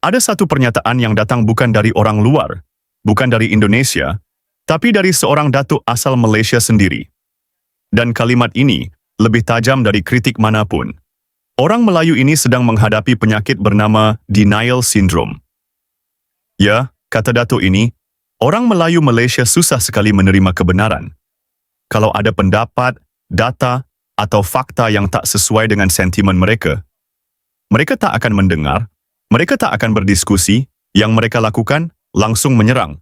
Ada satu pernyataan yang datang bukan dari orang luar, bukan dari Indonesia, tapi dari seorang datuk asal Malaysia sendiri. Dan kalimat ini lebih tajam dari kritik manapun. Orang Melayu ini sedang menghadapi penyakit bernama denial syndrome. Ya, kata datuk ini, orang Melayu Malaysia susah sekali menerima kebenaran. Kalau ada pendapat, data, atau fakta yang tak sesuai dengan sentimen mereka, mereka tak akan mendengar mereka tak akan berdiskusi, yang mereka lakukan langsung menyerang.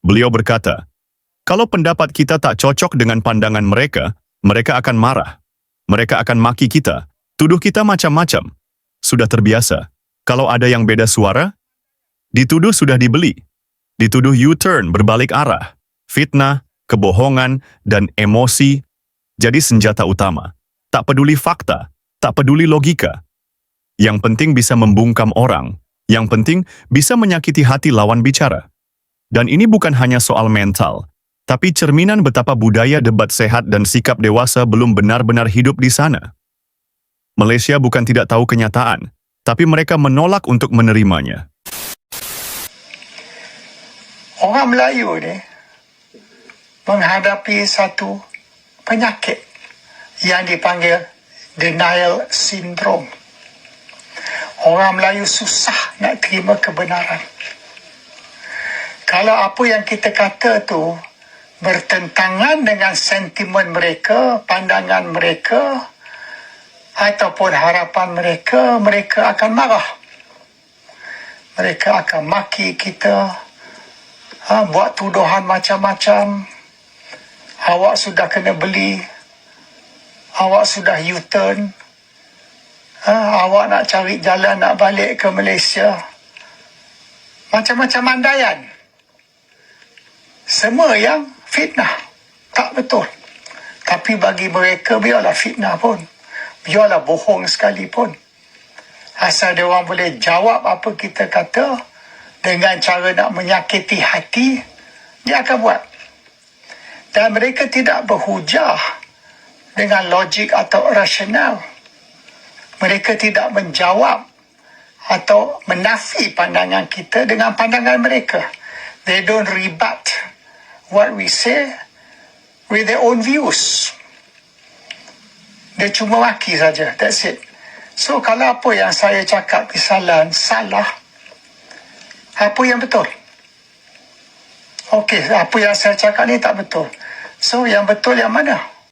Beliau berkata, kalau pendapat kita tak cocok dengan pandangan mereka, mereka akan marah. Mereka akan maki kita, tuduh kita macam-macam. Sudah terbiasa. Kalau ada yang beda suara, dituduh sudah dibeli. Dituduh U-turn berbalik arah. Fitnah, kebohongan, dan emosi jadi senjata utama. Tak peduli fakta, tak peduli logika, yang penting bisa membungkam orang. Yang penting bisa menyakiti hati lawan bicara. Dan ini bukan hanya soal mental, tapi cerminan betapa budaya debat sehat dan sikap dewasa belum benar-benar hidup di sana. Malaysia bukan tidak tahu kenyataan, tapi mereka menolak untuk menerimanya. Orang Melayu ni menghadapi satu penyakit yang dipanggil denial syndrome. Orang Melayu susah nak terima kebenaran. Kalau apa yang kita kata tu bertentangan dengan sentimen mereka, pandangan mereka, ataupun harapan mereka, mereka akan marah. Mereka akan maki kita, ha, buat tuduhan macam-macam. Awak sudah kena beli, awak sudah U-turn, ha, awak nak cari jalan nak balik ke Malaysia. Macam-macam andaian. Semua yang fitnah. Tak betul. Tapi bagi mereka, biarlah fitnah pun. Biarlah bohong sekalipun. Asal dia orang boleh jawab apa kita kata dengan cara nak menyakiti hati, dia akan buat. Dan mereka tidak berhujah dengan logik atau rasional mereka tidak menjawab atau menafi pandangan kita dengan pandangan mereka. They don't rebut what we say with their own views. Dia cuma maki saja. That's it. So kalau apa yang saya cakap kesalahan, salah. Apa yang betul? Okey, apa yang saya cakap ni tak betul. So yang betul yang mana?